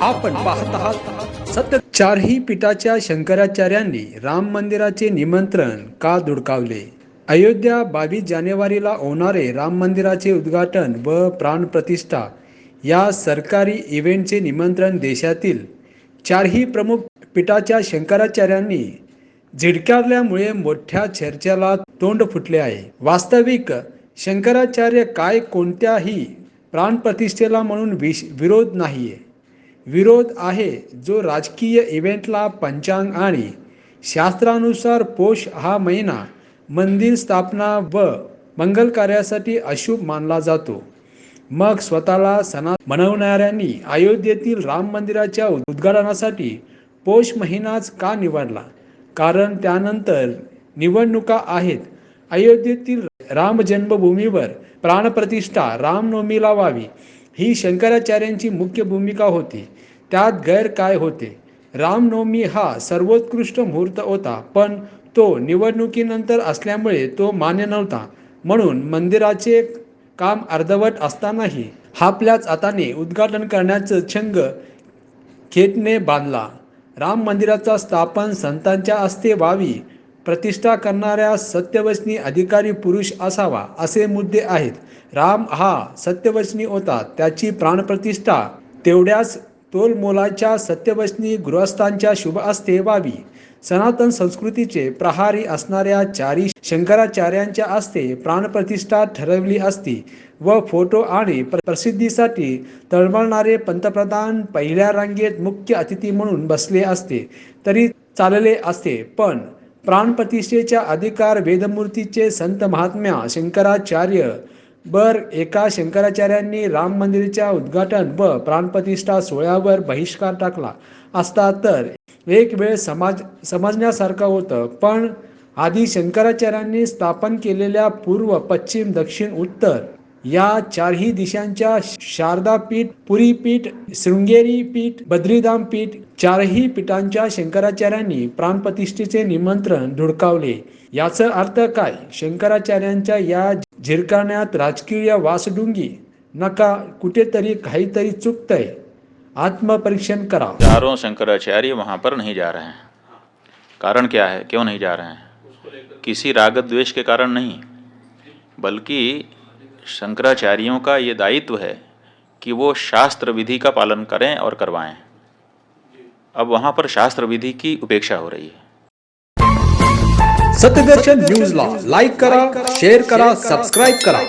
आपण पाहत आहात. सत्य चारही पीठाच्या शंकराचार्यांनी राम मंदिराचे निमंत्रण का धुडकावले? अयोध्या बावीस जानेवारीला होणारे राम मंदिराचे उद्घाटन व प्राणप्रतिष्ठा या सरकारी इव्हेंटचे निमंत्रण देशातील चारही प्रमुख पीठाच्या शंकराचार्यांनी झिडकारल्यामुळे मोठ्या चर्चेला तोंड फुटले आहे. वास्तविक शंकराचार्य काय कोणत्याही प्राणप्रतिष्ठेला म्हणून विश विरोध नाहीये. विरोध आहे जो राजकीय इव्हेंटला पंचांग आणि शास्त्रानुसार पोष हा महिना मंदिर स्थापना व मंगल कार्यासाठी अशुभ मानला जातो. मग स्वतःला सणा मनवणाऱ्यांनी अयोध्येतील राम मंदिराच्या उद्घाटनासाठी पौष महिनाच का निवडला? कारण त्यानंतर निवडणुका आहेत. अयोध्येतील राम जन्मभूमीवर प्राणप्रतिष्ठा रामनवमीला व्हावी. ही शंकराचार्यांची मुख्य भूमिका होती. त्यात गैर काय होते? रामनवमी हा सर्वोत्कृष्ट मुहूर्त होता पण तो निवडणुकीनंतर असल्यामुळे तो मान्य नव्हता. म्हणून मंदिराचे काम अर्धवट असतानाही आपल्याच हाताने उद्घाटन करण्याचं छंग खेटने बांधला. राम मंदिराचा स्थापन संतांच्या हस्ते व्हावी प्रतिष्ठा करणाऱ्या सत्यवचनी अधिकारी पुरुष असावा असे मुद्दे आहेत. राम हा सत्यवचनी होता. त्याची प्राणप्रतिष्ठा तेवढ्याच तोलमोलाच्या सत्यवचनी गृहस्थांच्या शुभ असते व्हावी. सनातन संस्कृतीचे प्रहारी असणाऱ्या चारी शंकराचार्यांच्या हस्ते प्राणप्रतिष्ठा ठरवली असती व फोटो आणि प्रसिद्धीसाठी तळमळणारे पंतप्रधान पहिल्या रांगेत मुख्य अतिथी म्हणून बसले असते. तरी चालले असते. पण प्राणप्रतिष्ठेच्या अधिकार वेदमूर्तीचे संत महात्म्या शंकराचार्य बर एका शंकराचार्यांनी राम मंदिराच्या उद्घाटन व प्राणप्रतिष्ठा सोहळ्यावर बहिष्कार टाकला. असता तर एक वेळ समाज समजण्यासारखं होतं. पण आधी शंकराचार्यांनी स्थापन केलेल्या पूर्व पश्चिम दक्षिण उत्तर या चारही दिशांच्या शारदा पीठ, पुरी पीठ, शृंगेरी पीठ बद्रीधाम पीठ, चारही पीठांच्या शंकराचार्यांनी प्राणप्रतिष्ठेचे निमंत्रण धुडकावले. याचा अर्थ काय? शंकराचार्यांच्या या झिरकारण्यात राजकीय वासडुंगी नका कुठेतरी काहीतरी चुकतंय. आत्मपरीक्षण करा. चारों शंकराचार्य वहाँ पर नहीं जा रहे हैं. कारण क्या है? क्यों नहीं जा रहे हैं? किसी राग द्वेष के कारण नहीं, बल्कि शंकराचार्यों का ये दायित्व है कि वो शास्त्र विधि का पालन करें और करवाएँ। अब वहाँ पर शास्त्र विधि की उपेक्षा हो रही है। सत्य सत्यदर्शन न्यूजला लाइक करा शेयर करा सबस्क्राईब करा।